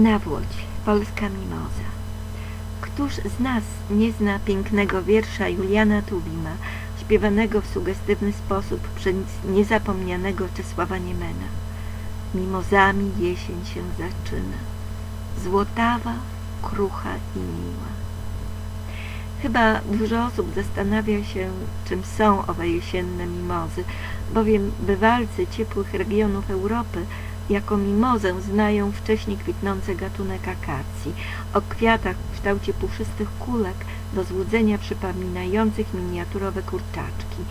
Nawłodź, polska mimoza. Któż z nas nie zna pięknego wiersza Juliana Tuwima, śpiewanego w sugestywny sposób przez niezapomnianego Czesława Niemena? Mimozami jesień się zaczyna, złotawa, krucha i miła. Chyba dużo osób zastanawia się, czym są owe jesienne mimozy, bowiem bywalcy ciepłych regionów Europy jako mimozę znają wcześniej kwitnący gatunek akacji, o kwiatach w kształcie puszystych kulek do złudzenia przypominających miniaturowe kurczaczki,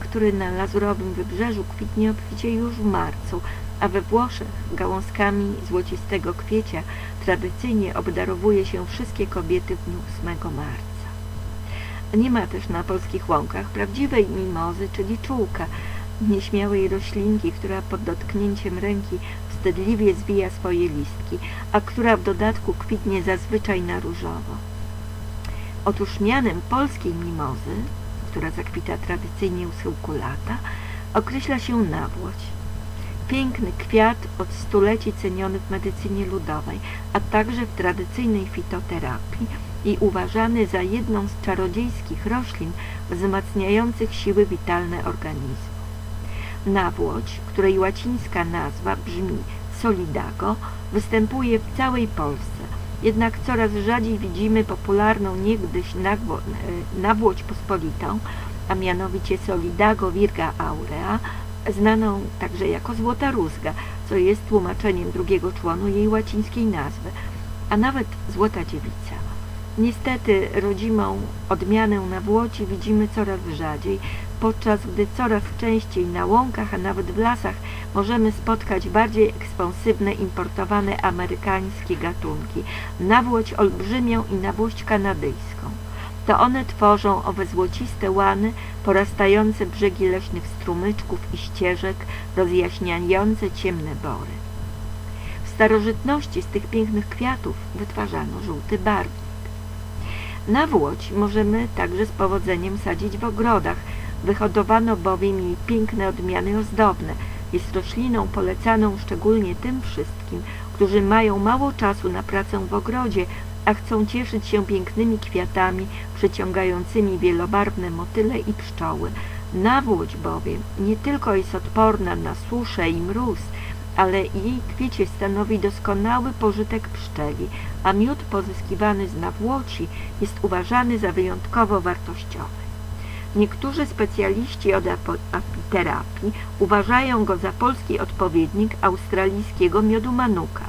który na lazurowym wybrzeżu kwitnie obficie już w marcu, a we Włoszech gałązkami złocistego kwiecia tradycyjnie obdarowuje się wszystkie kobiety w dniu 8 marca. Nie ma też na polskich łąkach prawdziwej mimozy, czyli czułka, nieśmiałej roślinki, która pod dotknięciem ręki wstydliwie zwija swoje listki, a która w dodatku kwitnie zazwyczaj na różowo. Otóż mianem polskiej mimozy, która zakwita tradycyjnie u schyłku lata, określa się nawłoć. Piękny kwiat od stuleci ceniony w medycynie ludowej, a także w tradycyjnej fitoterapii i uważany za jedną z czarodziejskich roślin wzmacniających siły witalne organizmu. Nawłoć, której łacińska nazwa brzmi solidago, występuje w całej Polsce. Jednak coraz rzadziej widzimy popularną niegdyś e, nawłoć pospolitą, a mianowicie solidago virga aurea, znaną także jako złota rózga, co jest tłumaczeniem drugiego członu jej łacińskiej nazwy, a nawet złota dziewica. Niestety rodzimą odmianę nawłoci widzimy coraz rzadziej, podczas gdy coraz częściej na łąkach, a nawet w lasach możemy spotkać bardziej eksponsywne importowane amerykańskie gatunki, nawłoć olbrzymią i nawłość kanadyjską. To one tworzą owe złociste łany, porastające brzegi leśnych strumyczków i ścieżek, rozjaśniające ciemne bory. W starożytności z tych pięknych kwiatów wytwarzano żółty barwnik. Nawłoć możemy także z powodzeniem sadzić w ogrodach, Wyhodowano bowiem jej piękne odmiany ozdobne. Jest rośliną polecaną szczególnie tym wszystkim, którzy mają mało czasu na pracę w ogrodzie, a chcą cieszyć się pięknymi kwiatami przyciągającymi wielobarwne motyle i pszczoły. Nawłoć bowiem nie tylko jest odporna na suszę i mróz, ale jej kwiecie stanowi doskonały pożytek pszczeli, a miód pozyskiwany z nawłoci jest uważany za wyjątkowo wartościowy. Niektórzy specjaliści od apiterapii uważają go za polski odpowiednik australijskiego miodu manuka.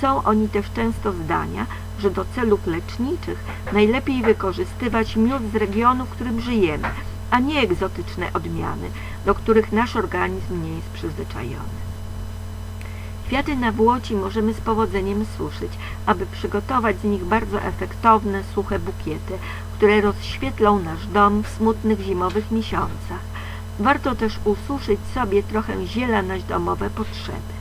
Są oni też często zdania, że do celów leczniczych najlepiej wykorzystywać miód z regionu, w którym żyjemy, a nie egzotyczne odmiany, do których nasz organizm nie jest przyzwyczajony. Kwiaty na błoci możemy z powodzeniem suszyć, aby przygotować z nich bardzo efektowne, suche bukiety, które rozświetlą nasz dom w smutnych zimowych miesiącach. Warto też ususzyć sobie trochę ziela na domowe potrzeby.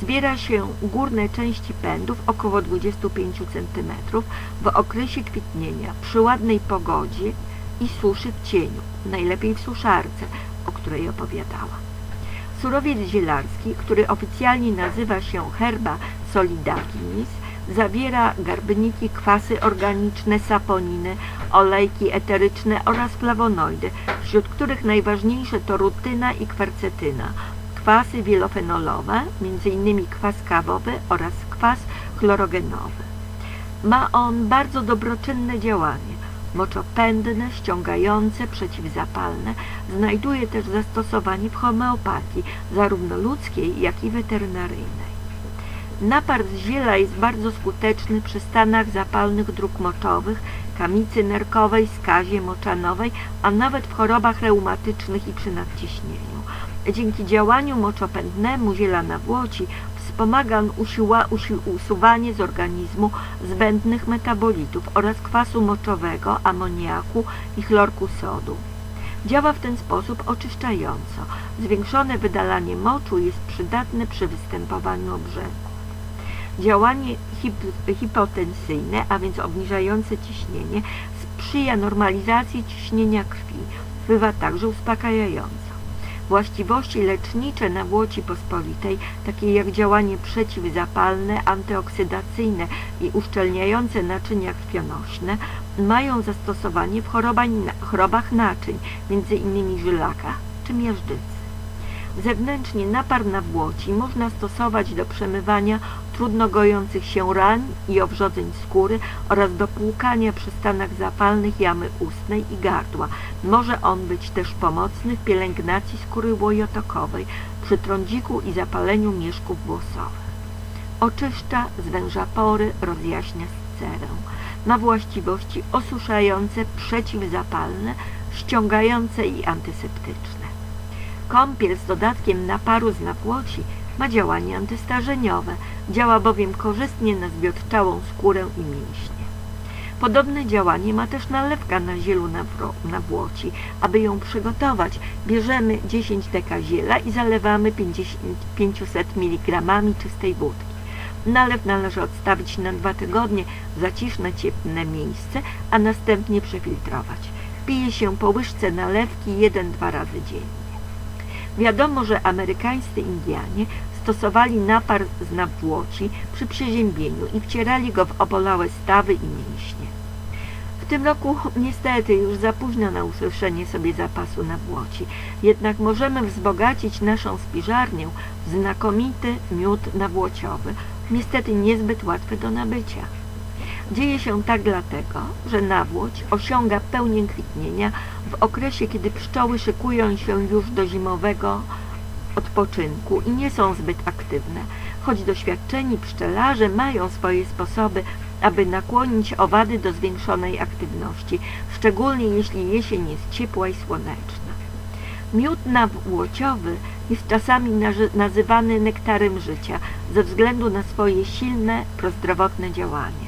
Zbiera się górne części pędów około 25 cm w okresie kwitnienia przy ładnej pogodzie i suszy w cieniu, najlepiej w suszarce, o której opowiadałam. Surowiec zielarski, który oficjalnie nazywa się herba solidaginis, zawiera garbniki, kwasy organiczne, saponiny, olejki eteryczne oraz flawonoidy, wśród których najważniejsze to rutyna i kwarcetyna, kwasy wielofenolowe, m.in. kwas kawowy oraz kwas chlorogenowy. Ma on bardzo dobroczynne działanie moczopędne, ściągające, przeciwzapalne, znajduje też zastosowanie w homeopatii, zarówno ludzkiej, jak i weterynaryjnej. Napar z ziela jest bardzo skuteczny przy stanach zapalnych dróg moczowych, kamicy nerkowej, skazie moczanowej, a nawet w chorobach reumatycznych i przy nadciśnieniu. Dzięki działaniu moczopędnemu ziela nawłoci Wspomaga on usuwanie z organizmu zbędnych metabolitów oraz kwasu moczowego, amoniaku i chlorku sodu. Działa w ten sposób oczyszczająco. Zwiększone wydalanie moczu jest przydatne przy występowaniu obrzęku. Działanie hip hipotensyjne, a więc obniżające ciśnienie, sprzyja normalizacji ciśnienia krwi. Wpływa także uspokajająco. Właściwości lecznicze nawłoci pospolitej, takie jak działanie przeciwzapalne, antyoksydacyjne i uszczelniające naczynia krwionośne, mają zastosowanie w chorobach naczyń, m.in. żylaka czy miażdżycy. Zewnętrznie napar nawłoci można stosować do przemywania trudno gojących się ran i owrzodzeń skóry oraz do płukania przy stanach zapalnych jamy ustnej i gardła. Może on być też pomocny w pielęgnacji skóry łojotokowej przy trądziku i zapaleniu mieszków włosowych. Oczyszcza, zwęża pory, rozjaśnia scerę. Ma właściwości osuszające, przeciwzapalne, ściągające i antyseptyczne. Kąpiel z dodatkiem naparu z nawłoci ma działanie antystarzeniowe, działa bowiem korzystnie na zbiotczałą skórę i mięśnie. Podobne działanie ma też nalewka na zielu nawłoci. Aby ją przygotować, bierzemy 10 deka ziela i zalewamy 50, 500 mg czystej wódki. Nalew należy odstawić na dwa tygodnie w zaciszne, ciepłe miejsce, a następnie przefiltrować. Pije się po łyżce nalewki 1-2 razy dziennie. Wiadomo, że amerykańscy Indianie stosowali napar z nawłoci przy przeziębieniu i wcierali go w obolałe stawy i mięśnie. W tym roku niestety już za późno na usłyszenie sobie zapasu nawłoci, jednak możemy wzbogacić naszą spiżarnię w znakomity miód nawłociowy, niestety niezbyt łatwy do nabycia. Dzieje się tak dlatego, że nawłoć osiąga pełnię kwitnienia w okresie, kiedy pszczoły szykują się już do zimowego odpoczynku i nie są zbyt aktywne, choć doświadczeni pszczelarze mają swoje sposoby, aby nakłonić owady do zwiększonej aktywności, szczególnie jeśli jesień jest ciepła i słoneczna. Miód nawłociowy jest czasami nazywany nektarem życia ze względu na swoje silne, prozdrowotne działanie.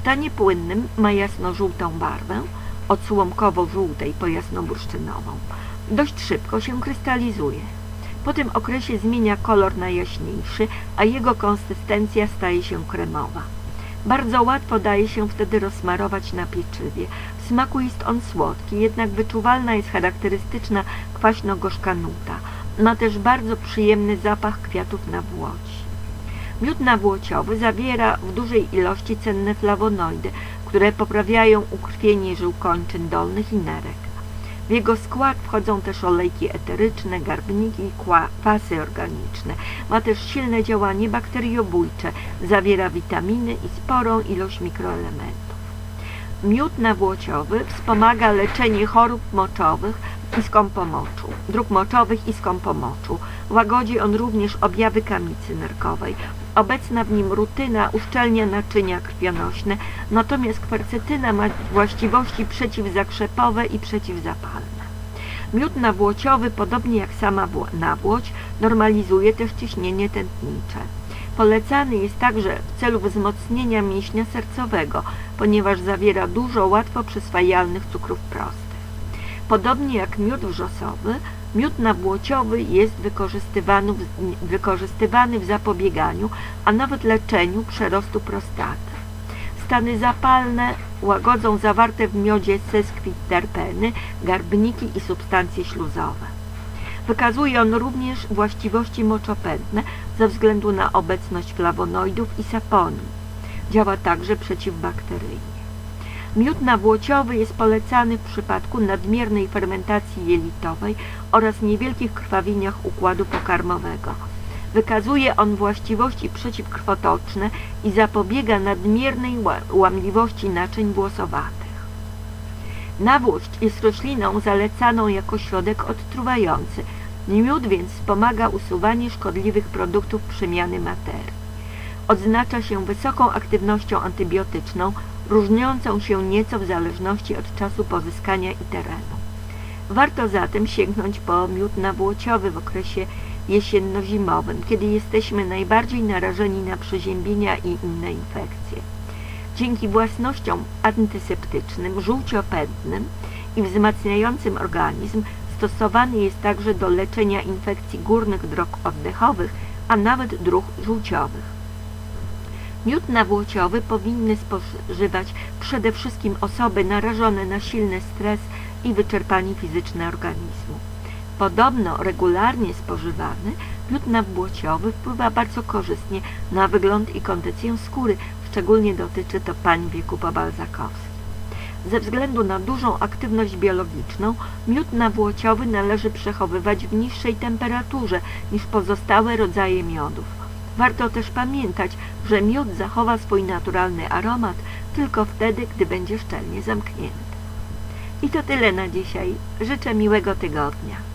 Stanie płynnym ma jasno-żółtą barwę, od słomkowo-żółtej po jasnobursztynową. Dość szybko się krystalizuje. Po tym okresie zmienia kolor na jaśniejszy, a jego konsystencja staje się kremowa. Bardzo łatwo daje się wtedy rozsmarować na pieczywie. W smaku jest on słodki, jednak wyczuwalna jest charakterystyczna kwaśno-gorzka nuta. Ma też bardzo przyjemny zapach kwiatów nawłoci. Miód nawłociowy zawiera w dużej ilości cenne flawonoidy, które poprawiają ukrwienie żył kończyn dolnych i nerek. W jego skład wchodzą też olejki eteryczne, garbniki i kwasy organiczne. Ma też silne działanie bakteriobójcze, zawiera witaminy i sporą ilość mikroelementów. Miód nawłociowy wspomaga leczenie chorób moczowych i skąpomoczu, dróg moczowych i skąpomoczu. Łagodzi on również objawy kamicy nerkowej. Obecna w nim rutyna uszczelnia naczynia krwionośne, natomiast kwercetyna ma właściwości przeciwzakrzepowe i przeciwzapalne. Miód nawłociowy, podobnie jak sama nawłoć, normalizuje też ciśnienie tętnicze. Polecany jest także w celu wzmocnienia mięśnia sercowego, ponieważ zawiera dużo łatwo przyswajalnych cukrów prostych. Podobnie jak miód wrzosowy, Miód nawłociowy jest wykorzystywany, wykorzystywany w zapobieganiu, a nawet leczeniu przerostu prostaty. Stany zapalne łagodzą zawarte w miodzie seskwiterpeny, garbniki i substancje śluzowe. Wykazuje on również właściwości moczopędne ze względu na obecność flawonoidów i saponu. Działa także przeciwbakteryjnie. Miód nawłociowy jest polecany w przypadku nadmiernej fermentacji jelitowej oraz niewielkich krwawieniach układu pokarmowego. Wykazuje on właściwości przeciwkrwotoczne i zapobiega nadmiernej łamliwości naczyń włosowatych. Nawłość jest rośliną zalecaną jako środek odtruwający. Miód więc wspomaga usuwanie szkodliwych produktów przemiany materii. Odznacza się wysoką aktywnością antybiotyczną, różniącą się nieco w zależności od czasu pozyskania i terenu. Warto zatem sięgnąć po miód nawłociowy w okresie jesienno-zimowym, kiedy jesteśmy najbardziej narażeni na przeziębienia i inne infekcje. Dzięki własnościom antyseptycznym, żółciopędnym i wzmacniającym organizm stosowany jest także do leczenia infekcji górnych dróg oddechowych, a nawet dróg żółciowych. Miód nawłociowy powinny spożywać przede wszystkim osoby narażone na silny stres i wyczerpanie fizyczne organizmu. Podobno regularnie spożywany miód nawłociowy wpływa bardzo korzystnie na wygląd i kondycję skóry, szczególnie dotyczy to pań wieku pobalzakowskim. Ze względu na dużą aktywność biologiczną miód nawłociowy należy przechowywać w niższej temperaturze niż pozostałe rodzaje miodów. Warto też pamiętać, że miód zachowa swój naturalny aromat tylko wtedy, gdy będzie szczelnie zamknięty. I to tyle na dzisiaj. Życzę miłego tygodnia.